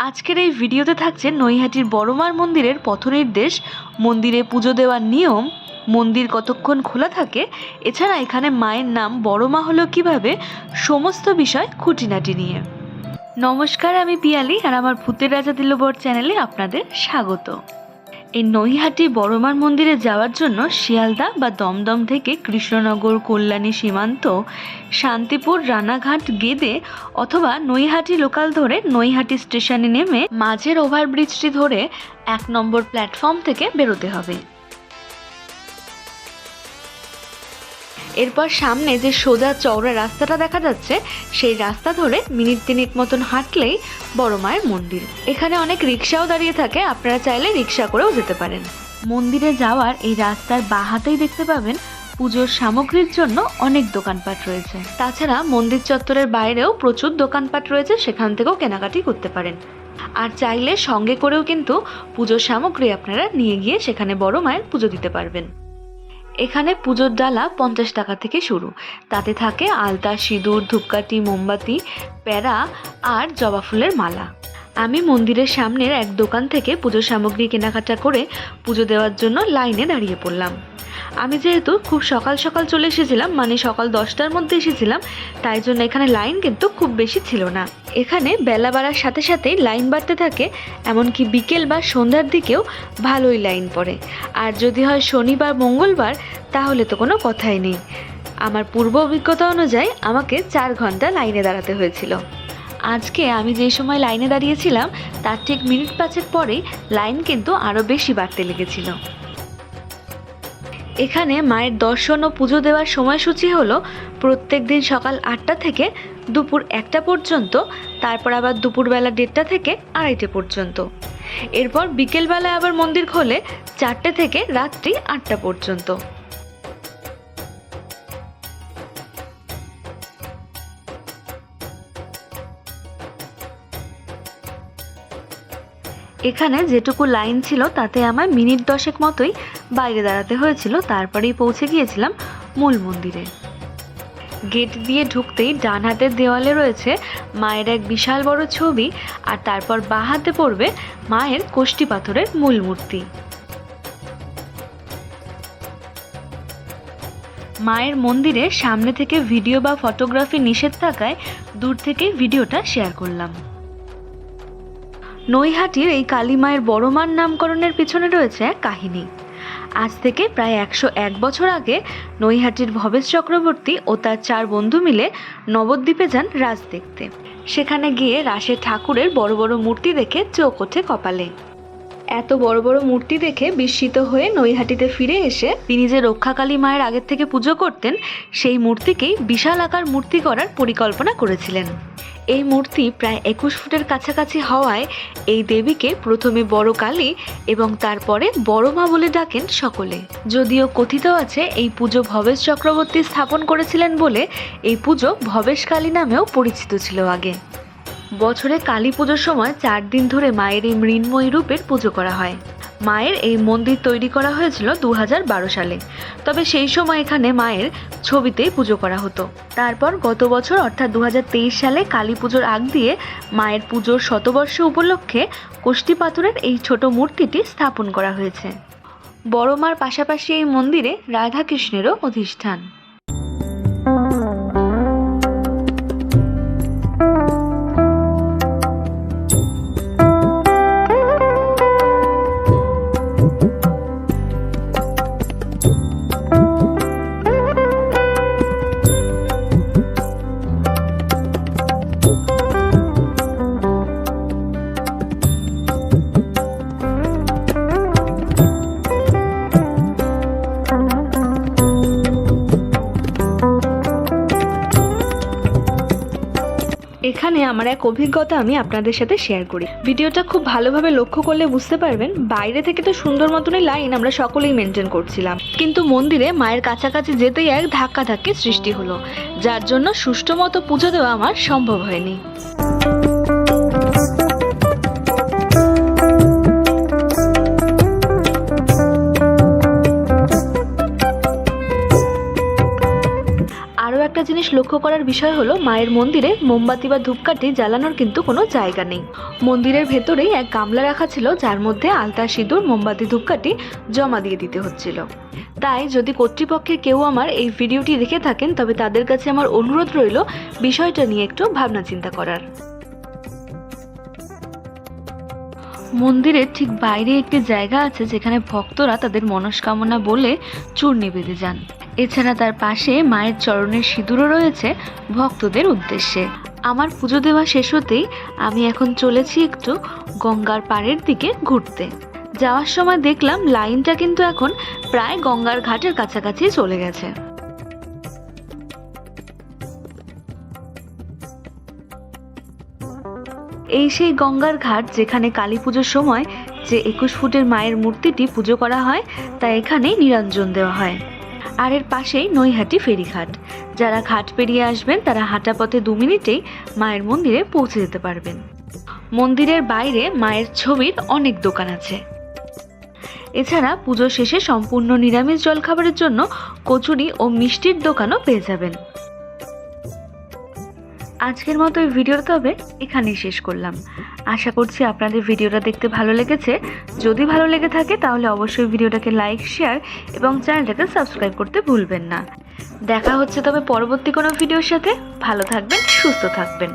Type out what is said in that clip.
আজকের এই ভিডিওতে থাকছে নৈহাটির বড়মার মন্দিরের পথনির্দেশ মন্দিরে পুজো দেওয়ার নিয়ম, মন্দির কতক্ষণ খোলা থাকে, এছাড়া এখানে মায়ের নাম বড়মা হলো কীভাবে, সমস্ত বিষয় খুঁটিনাটি নিয়ে। নমস্কার, আমি পিয়ালি আর আমার ভূতের রাজা দিল্লবর চ্যানেলে আপনাদের স্বাগত। এই নৈহাটি বড়মার মন্দিরে যাওয়ার জন্য শিয়ালদা বা দমদম থেকে কৃষ্ণনগর, কল্যাণী সীমান্ত, শান্তিপুর, রানাঘাট গেদে অথবা নৈহাটি লোকাল ধরে নৈহাটি স্টেশনে নেমে মাঝের ওভারব্রিজটি ধরে এক নম্বর প্ল্যাটফর্ম থেকে বেরোতে হবে। এরপর সামনে যে সোজা চওড়া রাস্তাটা দেখা যাচ্ছে, সেই রাস্তা ধরে মিনিট তিনেক মতন হাঁটলেই বড় মায়ের মন্দির। এখানে অনেক রিক্সাও দাঁড়িয়ে থাকে, আপনারা চাইলে রিক্সা করেও যেতে পারেন। মন্দিরে যাওয়ার এই রাস্তার বাহাতেই দেখতে পাবেন পুজোর সামগ্রীর জন্য অনেক দোকানপাট রয়েছে। তাছাড়া মন্দির চত্বরের বাইরেও প্রচুর দোকানপাট রয়েছে, সেখান থেকেও কেনাকাটি করতে পারেন। আর চাইলে সঙ্গে করেও কিন্তু পুজোর সামগ্রী আপনারা নিয়ে গিয়ে সেখানে বড় মায়ের পুজো দিতে পারবেন। এখানে পুজোর ডালা পঞ্চাশ টাকা থেকে শুরু। তাতে থাকে আলতা, সিঁদুর, ধূপকাঠি, মোমবাতি প্যারা আর জবা ফুলের মালা। আমি মন্দিরের সামনের এক দোকান থেকে পুজোর সামগ্রী কেনাকাটা করে পুজো দেওয়ার জন্য লাইনে দাঁড়িয়ে পড়লাম। আমি যেহেতু খুব সকাল সকাল চলে এসেছিলাম মানে সকাল দশটার মধ্যে এসেছিলাম, তাই জন্য এখানে লাইন কিন্তু খুব বেশি ছিল না। এখানে বেলা বাড়ার সাথে সাথেই লাইন বাড়তে থাকে, এমনকি বিকেল বা সন্ধ্যার দিকেও ভালোই লাইন পড়ে। আর যদি হয় শনিবার, মঙ্গলবার, তাহলে তো কোনো কথাই নেই। আমার পূর্ব অভিজ্ঞতা অনুযায়ী আমাকে চার ঘণ্টা লাইনে দাঁড়াতে হয়েছিল। আজকে আমি যে সময় লাইনে দাঁড়িয়েছিলাম, তার ঠিক মিনিট পাঁচের পরেই লাইন কিন্তু আরও বেশি বাড়তে লেগেছিল। এখানে মায়ের দর্শন ও পুজো দেওয়ার সময়সূচি হল প্রত্যেক দিন সকাল আটটা থেকে দুপুর একটা পর্যন্ত, তারপর আবার দুপুরবেলা দেড়টা থেকে আড়াইটে পর্যন্ত। এরপর বিকেলবেলায় আবার মন্দির খোলে চারটে থেকে রাত্রি আটটা পর্যন্ত। এখানে যেটুকু লাইন ছিল তাতে আমার মিনিট দশেক মতোই বাইরে দাঁড়াতে হয়েছিল, তারপরেই পৌঁছে গিয়েছিলাম মূল মন্দিরে। গেট দিয়ে ঢুকতেই ডান হাতের দেওয়ালে রয়েছে মায়ের এক বিশাল বড় ছবি, আর তারপর বাঁ হাতে পড়বে মায়ের কোষ্টি পাথরের মূল মূর্তি। মায়ের মন্দিরে সামনে থেকে ভিডিও বা ফটোগ্রাফি নিষেধ থাকায় দূর থেকে ভিডিওটা শেয়ার করলাম। নৈহাটির এই কালী মায়ের বড় মার নামকরণের পিছনে রয়েছে এক কাহিনী। আজ থেকে প্রায় একশো এক বছর আগে নৈহাটির ভবেশ চক্রবর্তী ও তার চার বন্ধু মিলে নবদ্বীপে যান রাজ দেখতে। সেখানে গিয়ে রাসের ঠাকুরের বড় বড় মূর্তি দেখে চোখ ওঠে কপালে। এত বড় বড় মূর্তি দেখে বিস্মিত হয়ে নৈহাটিতে ফিরে এসে তিনি যে রক্ষাকালী মায়ের আগের থেকে পুজো করতেন, সেই মূর্তিকেই বিশাল আকার মূর্তি করার পরিকল্পনা করেছিলেন। এই মূর্তি প্রায় একুশ ফুটের কাছাকাছি হওয়ায় এই দেবীকে প্রথমে বড় কালী এবং তারপরে বড় মা বলে ডাকেন সকলে। যদিও কথিত আছে, এই পুজো ভবেশ চক্রবর্তী স্থাপন করেছিলেন বলে এই পুজো ভবেশ কালী নামেও পরিচিত ছিল আগে। বছরে কালী পুজোর সময় চার দিন ধরে মায়ের এই মৃন্ময়ী রূপের পুজো করা হয়। মায়ের এই মন্দির তৈরি করা হয়েছিল দু হাজার বারো সালে। তবে সেই সময় এখানে মায়ের ছবিতেই পুজো করা হতো। তারপর গত বছর, অর্থাৎ দু হাজার তেইশ সালে কালী পুজোর আগ দিয়ে মায়ের পুজোর শতবর্ষ উপলক্ষে কোষ্টি পাথরের এই ছোট মূর্তিটি স্থাপন করা হয়েছে। বড়মার পাশাপাশি এই মন্দিরে রাধাকৃষ্ণেরও অধিষ্ঠান। এখানে আমার এক অভিজ্ঞতা আমি আপনাদের সাথে শেয়ার করি। ভিডিওটা খুব ভালোভাবে লক্ষ্য করলে বুঝতে পারবেন, বাইরে থেকে তো সুন্দর মতনই লাইন আমরা সকলেই মেনটেন করছিলাম। কিন্তু মন্দিরে মায়ের কাছাকাছি যেতেই এক ধাক্কা ধাক্কি সৃষ্টি হলো, যার জন্য সুষ্ঠু মতো পুজো দেওয়া আমার সম্ভব হয়নি। আরও একটা জিনিস লক্ষ্য করার বিষয় হলো মায়ের মন্দিরে মোমবাতি বা ধূপকাঠি জ্বালানোর কিন্তু কোনো জায়গা নেই। মন্দিরের ভেতরেই এক গামলা রাখা ছিল, যার মধ্যে আলতা সিঁদুর, মোমবাতি, ধূপকাঠি জমা দিয়ে দিতে হচ্ছিল। তাই যদি কর্তৃপক্ষের কেউ আমার এই ভিডিওটি দেখে থাকেন, তবে তাদের কাছে আমার অনুরোধ রইল বিষয়টা নিয়ে একটু ভাবনা চিন্তা করার। মন্দিরের ঠিক বাইরে একটি জায়গা আছে যেখানে ভক্তরা তাদের মনস্কামনা বলে চূর্ণে বেঁধে যান। এছাড়া তার পাশে মায়ের চরণের সিঁদুরও রয়েছে ভক্তদের উদ্দেশ্যে। আমার পুজো দেওয়া শেষ হতেই আমি এখন চলেছি একটু গঙ্গার পাড়ের দিকে ঘুরতে। যাওয়ার সময় দেখলাম লাইনটা কিন্তু এখন প্রায় গঙ্গার ঘাটের কাছাকাছি চলে গেছে। এই সেই গঙ্গার ঘাট যেখানে কালী পুজোর সময় যে একুশ ফুটের মায়ের মূর্তিটি পুজো করা হয়, তা এখানেই নিরঞ্জন দেওয়া হয়। আর এর পাশেই নৈহাটি ফেরিঘাট। যারা ঘাট পেরিয়ে আসবেন, তারা হাঁটা পথে দু মিনিটেই মায়ের মন্দিরে পৌঁছে যেতে পারবেন। মন্দিরের বাইরে মায়ের ছবির অনেক দোকান আছে। এছাড়া পুজো শেষে সম্পূর্ণ নিরামিষ জলখাবারের জন্য কচুরি ও মিষ্টির দোকানও পেয়ে যাবেন। আজকের মতো এই ভিডিও তবে এখানেই শেষ করলাম। আশা করছি আপনাদের ভিডিওটা দেখতে ভালো লেগেছে। যদি ভালো লেগে থাকে তাহলে অবশ্যই ভিডিওটাকে লাইক, শেয়ার এবং চ্যানেলটাকে সাবস্ক্রাইব করতে ভুলবেন না। দেখা হচ্ছে তবে পরবর্তী কোনো ভিডিওর সাথে। ভালো থাকবেন, সুস্থ থাকবেন।